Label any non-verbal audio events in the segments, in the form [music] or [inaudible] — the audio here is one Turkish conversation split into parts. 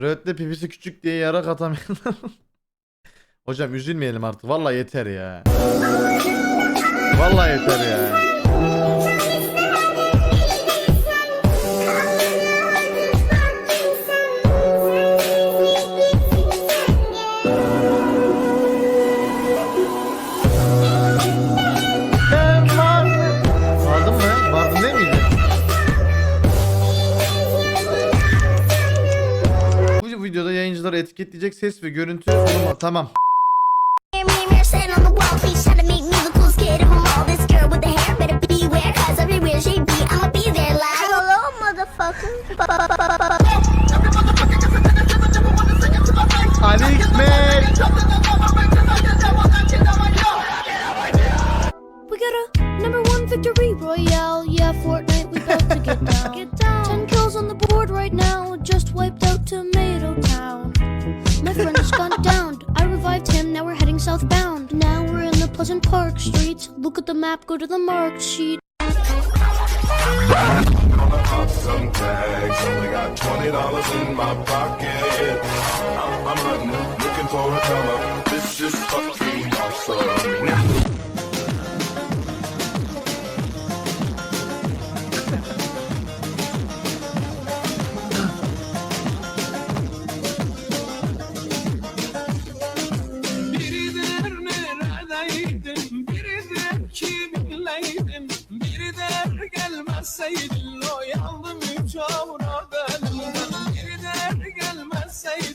Rötle pipisi küçük diye yara katamayanlar. [laughs] Hocam üzülmeyelim artık. Vallahi yeter ya. Vallahi yeter ya. I'ma be there like. Hello, motherfucker. Alex May. We got a number one victory royale. Yeah, Fortnite, we about to get down. [laughs] get down. Ten kills on the board right now. Just wiped out Tomato Town. Friend has gone down. I revived him. Now we're heading southbound. Now we're in the Pleasant Park streets. Look at the map. Go to the marked sheet. Gonna pop some tags. Only got twenty dollars in my pocket. I'm, I'm looking for a. This is fucking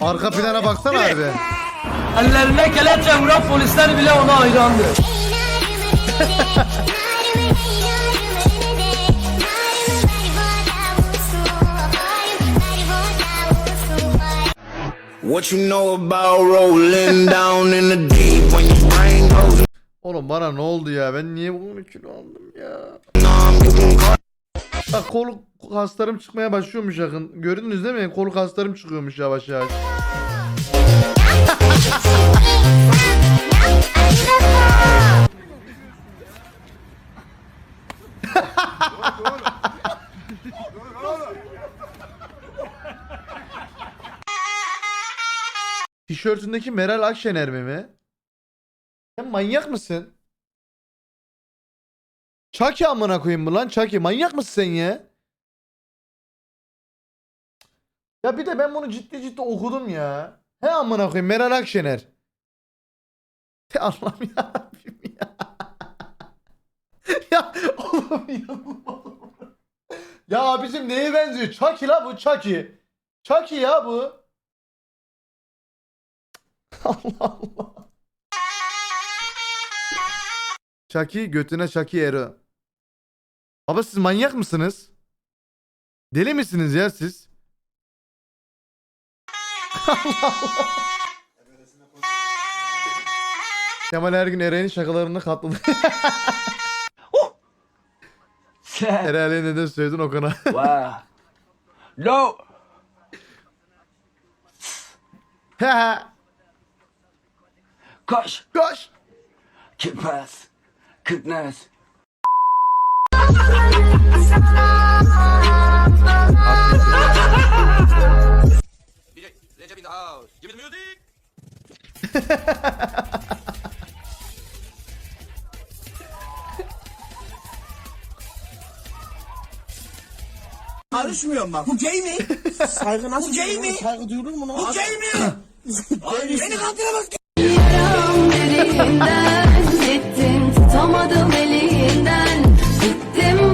Arka plana baksana harbi. Ellerine kelepçe vuran polisler bile ona hayrandı. What you know about rolling down in the deep when your brain goes Oğlum bana ne oldu ya? Ben niye bu kilo aldım ya? Bak kol kaslarım çıkmaya başlıyormuş yakın. Gördünüz değil mi? Kol kaslarım çıkıyormuş yavaş yavaş. Tişörtündeki Meral Akşener mi mi? Sen manyak mısın? Chucky amına koyayım bu lan Chucky. Manyak mısın sen ya? Ya bir de ben bunu ciddi ciddi okudum ya. He amına koyayım Meral Akşener. Te Allah'ım ya Rabbim ya. ya oğlum inanılmaz. Ya abicim neye benziyor? Chucky la bu Chucky. Chucky ya bu. Allah Allah. Chucky götüne Chucky Ero. Baba siz manyak mısınız? Deli misiniz ya siz? Allah [laughs] Allah. Kemal her gün Eren'in şakalarını katladı. [laughs] Herhalde neden söyledin o kana. wow. No. Koş. Koş. Gitmez. Gitmez. Karışmıyorum bak. Bu gay mi? Saygı nasıl? Bu gay mi? Saygı duyulur mu? Bu gay mi? Beni kandıramaz. Gittin tutamadım elinden Gittim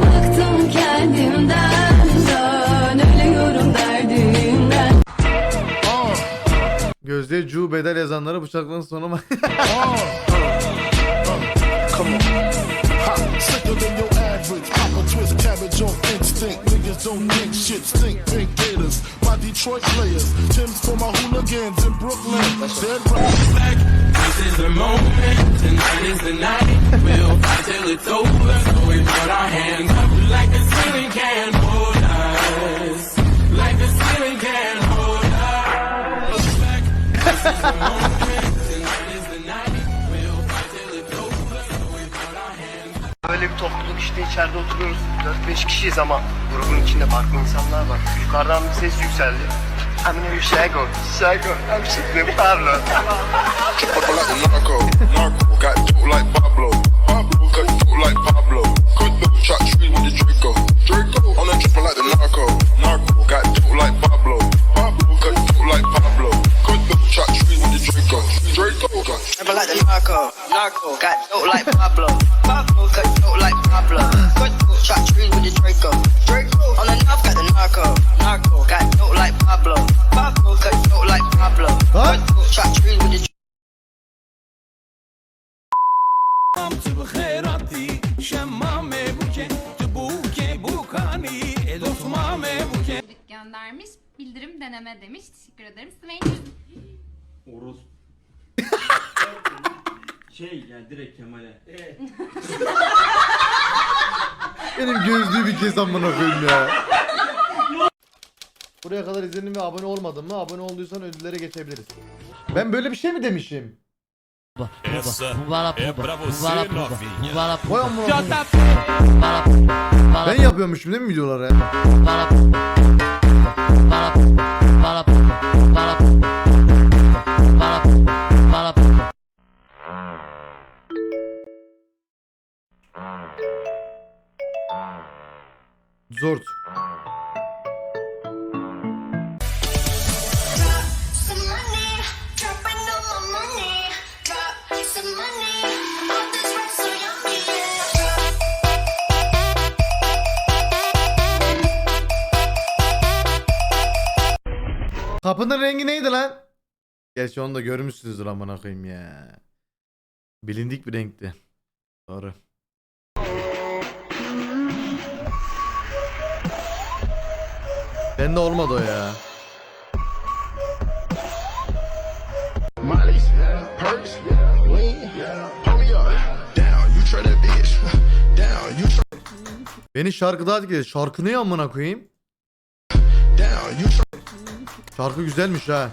Niggas don't think shit. Stink pink gators. My Detroit players. Tim's for my hooligans in Brooklyn. Dead right. This is the moment, tonight is the night, we'll fight till it's over, so we put our hands up like the ceiling can't hold us, like the ceiling can't hold us. Back. This is the moment, tonight is the night, we'll fight till it's over, so we put our hands up. Böyle bir topluluk işte içeride oturuyoruz. 4-5 kişiyiz ama grubun içinde farklı insanlar var. Yukarıdan bir ses yükseldi. Shago, Shago, I'm sipping Pablo. Purple like narco, narco. Got like Pablo, Pablo. Dope like Pablo. Cut the shot tree with the Draco, göndermiş. Bildirim deneme demiş. Teşekkür ederim. Swain Oruz. [laughs] şey yani direkt Kemal'e. [laughs] Benim gözlüğü bir kez amına koyayım ya. Buraya kadar izledin ve abone olmadın mı? Abone olduysan ödüllere geçebiliriz. Ben böyle bir şey mi demişim? Vay amına koyayım. Ben yapıyormuşum değil mi videoları? Zort. Kapının rengi neydi lan? Gerçi onu da görmüşsünüzdür amına koyayım ya. Bilindik bir renkti. Doğru. Bende olmadı o ya. Beni şarkı daha etkiledi. Şarkı ne amına koyayım? Şarkı güzelmiş ha.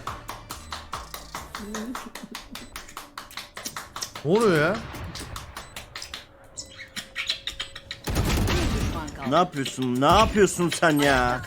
Ne oluyor ya? Ne yapıyorsun? Ne yapıyorsun sen ya?